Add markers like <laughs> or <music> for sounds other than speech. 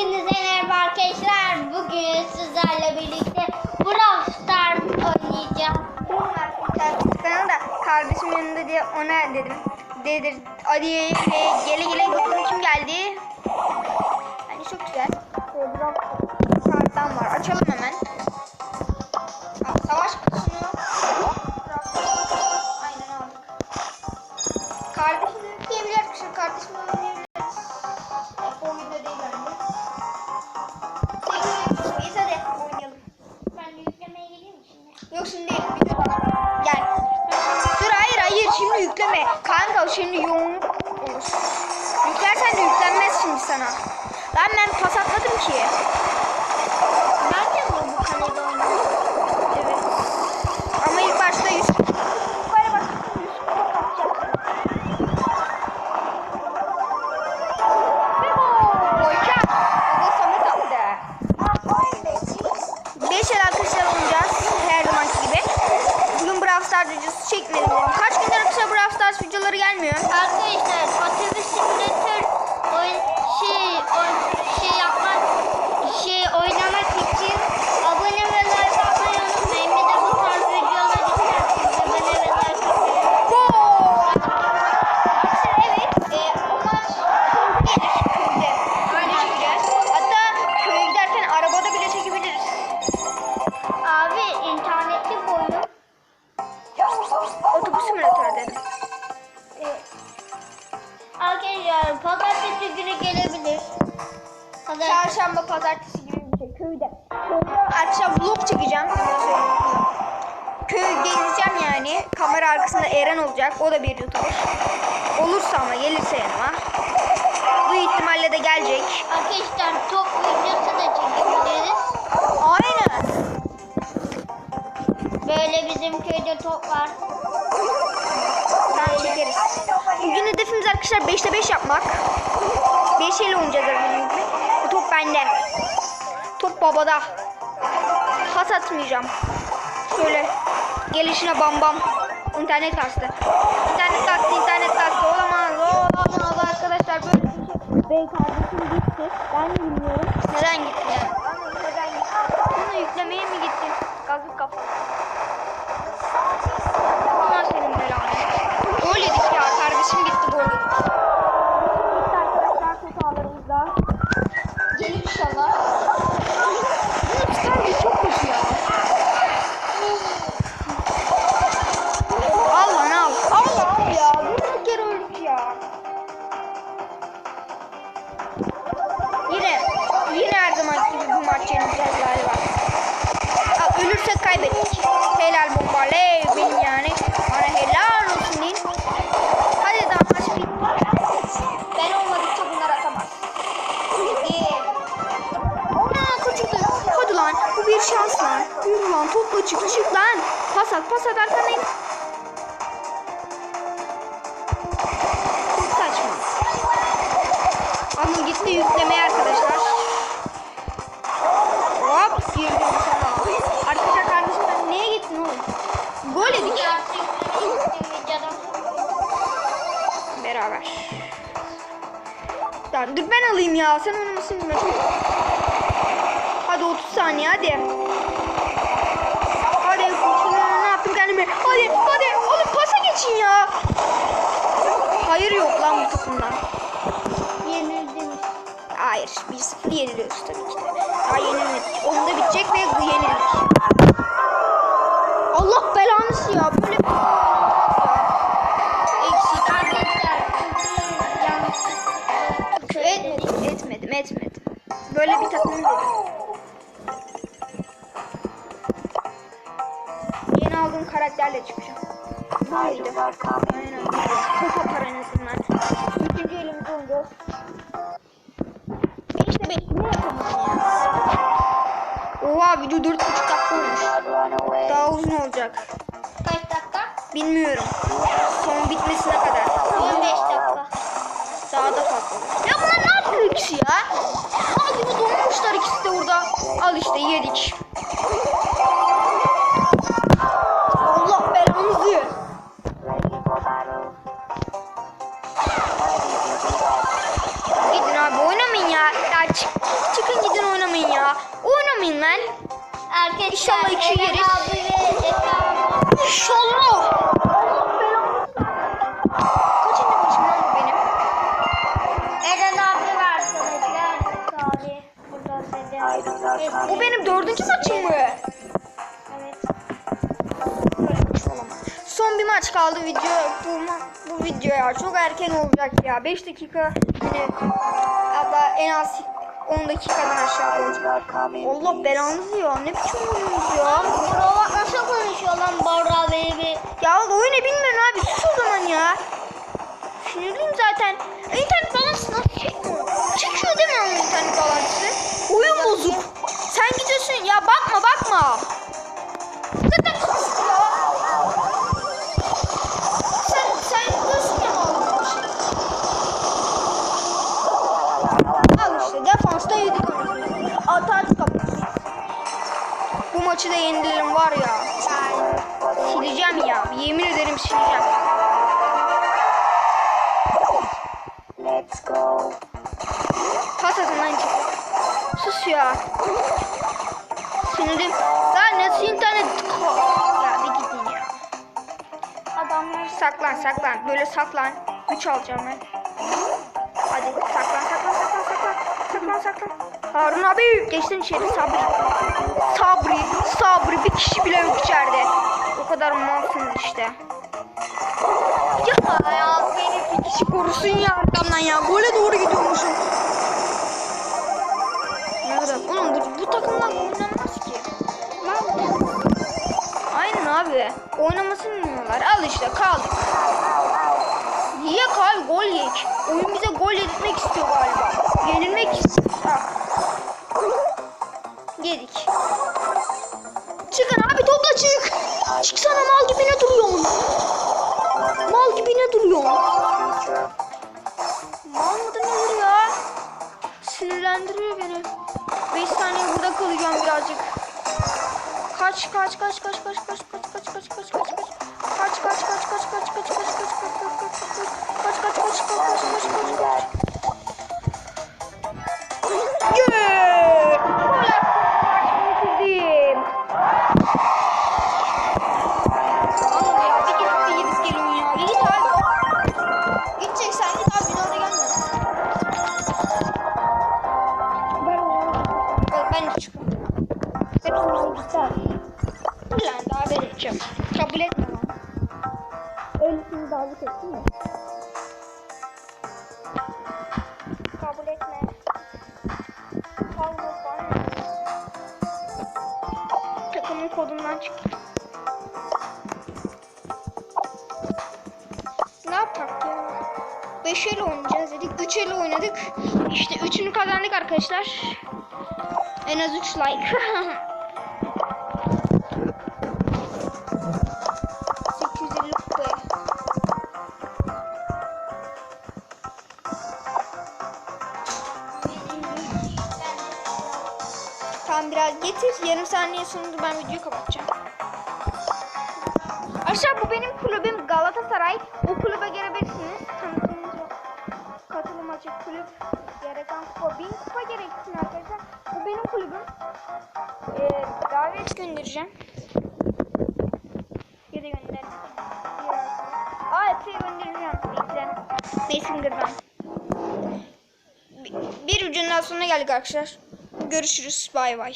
Hepinize merhaba arkadaşlar. Bugün sizlerle birlikte Brawl Stars oynayacağız. Sana da kardeşim yanında diye ona dedim. Dedir Ali'ye gele gele bakalım kim geldi. Yani çok güzel. Biraz karttan var. Açalım hemen. Sana. Lan ben pas atmadım ki. Nerede bu bu kalede oynuyor? Evet. Ama ilk başta 100 Yukarı bak. 100 kupa kapacak. 5 el arkadaşlar oynayacağız. Her zamanki gibi. Bugün Brawl Stars videosu çekmedim. Kaç gündür arkadaşlar Brawl Stars videoları gelmiyor. Arkadaşlar otobüs simülatör Arkadaşlar pazartesi günü gelebilir. Pazartesi. Çarşamba, pazartesi şey. Köyde. Köyde arkadaşlar vlog çekeceğim. Onu söyleyeyim. Köy gezeceğim yani. Kamera arkasında Eren olacak. O da bir YouTuber. Olursa ama gelirse yanıma. Bu ihtimalle de gelecek. Arkadaşlar top videosu da çekebiliriz. Aynen. Böyle bizim köyde top var. Arkadaşlar 5'te 5 yapmak. 5 ile oynayacağız. Bu top bende. Top babada. Pas atmayacağım. Şöyle gelişine bam bam. İnternet kastı. İnternet kastı, internet kastı. Olamaz, olamaz arkadaşlar. Böyle bir şey. Bey kardeşim gitti. Ben bilmiyorum. Neden Helal bomba. Benim yani. Bana helal olsun deyin. Hadi daha maç. Ben olmadıkça bunlar atamaz. Aa kaçırdı. Hadi lan. Bu bir şans lan. Yürü lan topla çık çık lan. Pas at pas at Ya dur ben alayım ya. Sen oynamasın mı? Hadi 30 saniye hadi. Hadi şimdi ne yaptım kendime? Hadi hadi oğlum pasa geçin ya. Hayır yok lan bu takımdan. Yenildiniz. Hayır 1-0 yeniliyoruz tabii ki de. Daha yenilmedik. Onda bitecek ve yenildik. Allah belanısı ya. Böyle Etmedim, etmedim, etmedim. Böyle bir takım dedim. Yeni aldığım karakterle çıkacağım. Haydi. Aynen. Çok atar en azından. İkinci elimizi oynayacağız. Ben işte bekle ne yapamam ya. Oha video 4,5 dakika olmuş. Daha uzun olacak. Kaç dakika? Bilmiyorum. Son bitmesine kadar. 15 dakika. Daha da fazla. İkisi ya? Mal gibi donmuşlar ikisi de orada. Al işte yedik. Allah belanızı. Gidin abi oynamayın ya. Ya. Çık, çıkın gidin oynamayın ya. Oynamayın lan. Arkadaşlar İnşallah iki yeriz. İnşallah. Bir maç kaldı video bu, bu video ya çok erken olacak ya 5 dakika hani hatta en az 10 dakikadan aşağı olacak. Allah belanızı ya ne biçim oynuyorsunuz ya. Bro nasıl konuşuyor lan Bora baby? Ya oyunu bilmiyorum abi sus o zaman ya. Sinirliyim zaten. İnternet bağlantısı nasıl çekmiyor? Çekiyor değil mi onun internet bağlantısı? Oyun bozuk. Sen gidiyorsun ya bakma bakma. Maçı da yenilelim var ya. Sileceğim ya. Yemin ederim sileceğim. Pas atın lan. Sus ya. Sinirdim. Lan nasıl internet? Ya bir gidin ya. Adamlar Saklan saklan. Böyle saklan. Güç alacağım ben. Harun abi geçtin içeri sabri. Sabri. Sabri. Bir kişi bile yok içeride. O kadar malsınız işte. Ya ya beni bir kişi korusun ya arkamdan ya. Gole doğru gidiyormuşum. Nerede? Oğlum bu, bu takımla oynanmaz ki. Aynen abi. Oynamasını bilmiyorlar. Al işte kaldık. Yiyek abi gol yiyek. Oyun bize gol yedirtmek istiyor galiba. Yenilmek için. Yedik. Çıkın abi topla çık. Çıksana mal gibi ne duruyorsun? Mal gibi ne duruyorsun? Mal mıdır nedir ya? Sinirlendiriyor beni. 5 saniye burada kalacağım birazcık. Kaç kaç kaç kaç kaç kaç kaç kaç. Kodundan çık. Ne yapak ya? 5 el oynayacağız dedik. 3 el oynadık. İşte 3'ünü kazandık arkadaşlar. En az 3 like. <laughs> Tamam biraz getir. Yarım saniye sonunda ben videoyu kapatacağım. Aşağı bu benim kulübüm Galatasaray. O kulübe gelebilirsiniz. Tanıtımımız yok. Katılım açık kulüp. Gereken kupa. Bin kupa gereksin arkadaşlar. Bu benim kulübüm. Ee, davet göndereceğim. Ya da gönder. Aa hepsi göndereceğim. Bekle. Messenger'dan. Bir, bir ucundan sonuna geldik arkadaşlar. Görüşürüz. Bay bay.